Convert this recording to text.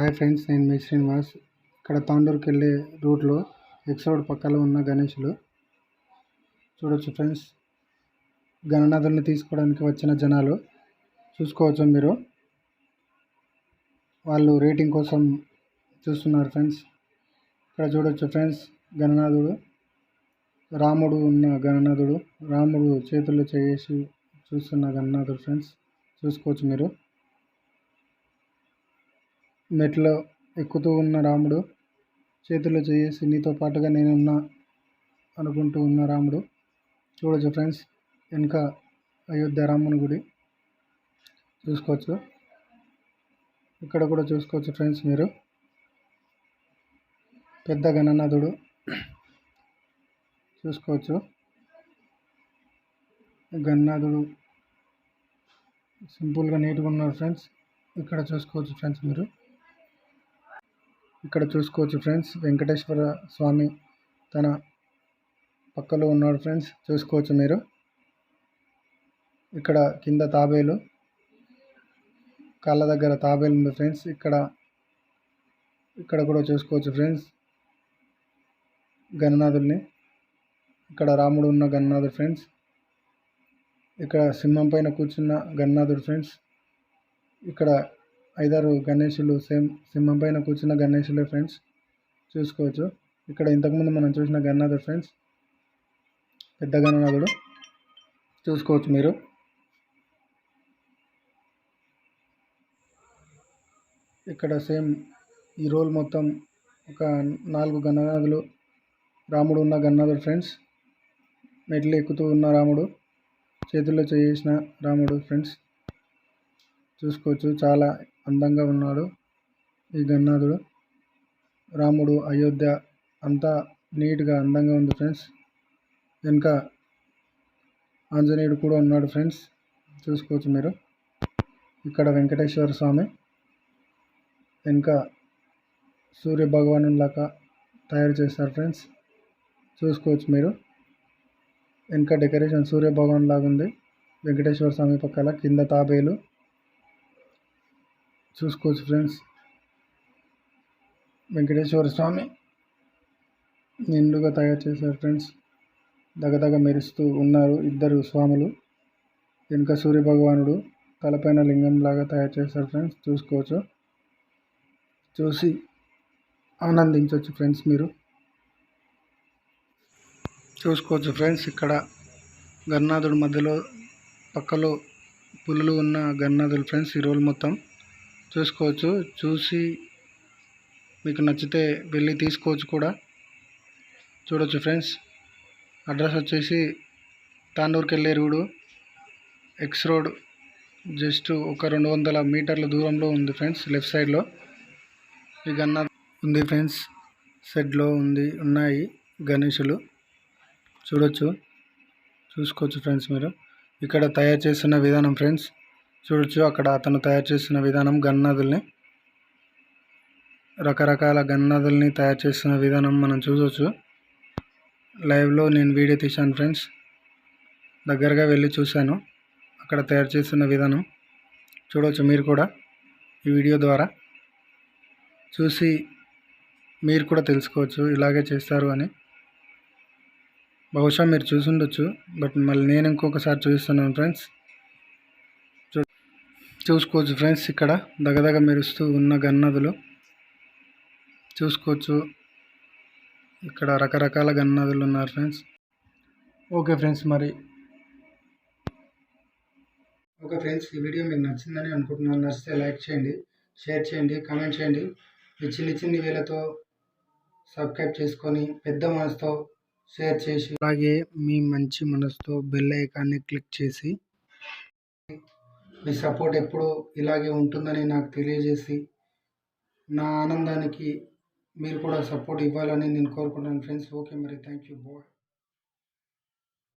Hi friends నేను మీ శ్రీనివాస్. ఇక్కడ తాండూరుకి వెళ్ళే రూట్లో ఎక్స్ రోడ్ పక్కలో ఉన్న గణేషులు. చూడొచ్చు ఫ్రెండ్స్ గణనాథుల్ని తీసుకోవడానికి వచ్చిన జనాలు. చూసుకోవచ్చు మీరు. వాళ్ళు రేటింగ్ కోసం చూస్తున్నారు ఫ్రెండ్స్. ఇక్కడ చూడొచ్చు ఫ్రెండ్స్ గణనాథుడు. రాముడు ఉన్న గణనాథుడు. రాముడు చేతుల్లో చేసి చూస్తున్న గణనాథుడు ఫ్రెండ్స్. చూసుకోవచ్చు మీరు. మెట్లో ఎక్కుతూ ఉన్న రాముడు చేతిలో చేసి నీతో పాటుగా నేనున్నా అనుకుంటూ ఉన్న రాముడు. చూడొచ్చు ఫ్రెండ్స్ వెనుక అయోధ్య రాముని గుడి. చూసుకోవచ్చు. ఇక్కడ కూడా చూసుకోవచ్చు ఫ్రెండ్స్ మీరు. పెద్ద గణనాథుడు. చూసుకోవచ్చు. గణనాథుడు సింపుల్గా నీట్గా ఉన్నారు ఫ్రెండ్స్. ఇక్కడ చూసుకోవచ్చు ఫ్రెండ్స్ మీరు. ఇక్కడ చూసుకోవచ్చు ఫ్రెండ్స్. వెంకటేశ్వర స్వామి తన పక్కలో ఉన్నాడు ఫ్రెండ్స్. చూసుకోవచ్చు మీరు. ఇక్కడ కింద తాబేలు కాళ్ళ దగ్గర తాబేలు ఉంది ఫ్రెండ్స్. ఇక్కడ ఇక్కడ కూడా చూసుకోవచ్చు ఫ్రెండ్స్. గణనాథుల్ని. ఇక్కడ రాముడు ఉన్న గణనాథుడు ఫ్రెండ్స్. ఇక్కడ సింహం పైన కూర్చున్న గణనాథుడు ఫ్రెండ్స్. ఇక్కడ ఐదారు గణేషులు సేమ్ సింహం పైన కూర్చున్న గణేషులే ఫ్రెండ్స్ చూసుకోవచ్చు. ఇక్కడ ఇంతకుముందు మనం చూసిన గణనాథుడు ఫ్రెండ్స్ పెద్ద గణనాథుడు. చూసుకోవచ్చు మీరు. ఇక్కడ సేమ్ ఈ రోల్ మొత్తం ఒక నాలుగు గణనాథులు రాముడు ఉన్న గణనాథుడు ఫ్రెండ్స్ మెట్లు ఎక్కుతూ ఉన్న రాముడు చేతుల్లో చేసిన రాముడు ఫ్రెండ్స్ చూసుకోవచ్చు. చాలా అందంగా ఉన్నాడు ఈ గన్నాథుడు రాముడు అయోధ్య అంతా నీట్గా అందంగా ఉంది ఫ్రెండ్స్. వెనుక ఆంజనేయుడు కూడా ఉన్నాడు ఫ్రెండ్స్. చూసుకోవచ్చు మీరు. ఇక్కడ వెంకటేశ్వర స్వామి వెనుక సూర్య భగవాను లాగా తయారు చేస్తారు ఫ్రెండ్స్. చూసుకోవచ్చు మీరు. వెనుక డెకరేషన్ సూర్య భగవాన్ లాగా ఉంది. వెంకటేశ్వర స్వామి పక్కల కింద తాబేలు చూసుకోవచ్చు ఫ్రెండ్స్. వెంకటేశ్వర స్వామి నిండుగా తయారు చేశారు ఫ్రెండ్స్. దగదగ మెరుస్తూ ఉన్నారు ఇద్దరు స్వాములు. వెనుక సూర్య భగవానుడు తలపైన లింగంలాగా తయారు చేశారు ఫ్రెండ్స్. చూసుకోవచ్చు. చూసి ఆనందించవచ్చు ఫ్రెండ్స్ మీరు. చూసుకోవచ్చు ఫ్రెండ్స్ ఇక్కడ గన్నాథుడు మధ్యలో పక్కలో పులులు ఉన్న గన్నాథుడు ఫ్రెండ్స్ ఈ రోజు మొత్తం. చూసుకోవచ్చు. చూసి మీకు నచ్చితే వెళ్ళి తీసుకోవచ్చు కూడా. చూడొచ్చు ఫ్రెండ్స్. అడ్రస్ వచ్చేసి తాండూరుకి వెళ్ళే రోడ్డు ఎక్స్ రోడ్ జస్ట్ ఒక రెండు వందల మీటర్ల దూరంలో ఉంది ఫ్రెండ్స్ లెఫ్ట్ సైడ్లో. ఈ గన్న ఉంది ఫ్రెండ్స్. షెడ్లో ఉంది ఉన్నాయి గణేషులు. చూడొచ్చు. చూసుకోవచ్చు ఫ్రెండ్స్ మీరు. ఇక్కడ తయారు చేస్తున్న విధానం ఫ్రెండ్స్. చూడొచ్చు అక్కడ అతను తయారు చేసిన విధానం గన్నదుల్ని. రకరకాల గన్నదుల్ని తయారు చేసిన విధానం మనం చూడవచ్చు లైవ్లో నేను వీడియో తీశాను ఫ్రెండ్స్. దగ్గరగా వెళ్ళి చూశాను. అక్కడ తయారు చేస్తున్న విధానం. చూడవచ్చు మీరు కూడా ఈ వీడియో ద్వారా. చూసి మీరు కూడా తెలుసుకోవచ్చు ఇలాగే చేస్తారు అని. బహుశా మీరు చూసి ఉండొచ్చు బట్ మళ్ళీ నేను ఇంకొకసారి చూపిస్తున్నాను ఫ్రెండ్స్. చూసుకోవచ్చు ఫ్రెండ్స్ ఇక్కడ దగదగ మెరుస్తూ ఉన్న గన్నదులు. చూసుకోవచ్చు. ఇక్కడ రకరకాల గన్నదులు ఉన్నారు ఫ్రెండ్స్. ఓకే ఫ్రెండ్స్ మరి. ఓకే ఫ్రెండ్స్ ఈ వీడియో మీకు నచ్చిందని అనుకుంటున్నాను. నచ్చితే లైక్ చేయండి షేర్ చేయండి కామెంట్ చేయండి. మీ చిన్ని చిన్ని వేలతో సబ్స్క్రైబ్ చేసుకొని పెద్ద మనసుతో షేర్ చేసి అలాగే మీ మంచి మనసుతో బెల్ ఐకాన్ని క్లిక్ చేసి మీ సపోర్ట్ ఎప్పుడూ ఇలాగే ఉంటుందని నాకు తెలియజేసి నా ఆనందానికి మీరు కూడా సపోర్ట్ ఇవ్వాలని నేను కోరుకుంటాను ఫ్రెండ్స్ ఓకే మరి. Thank you bye.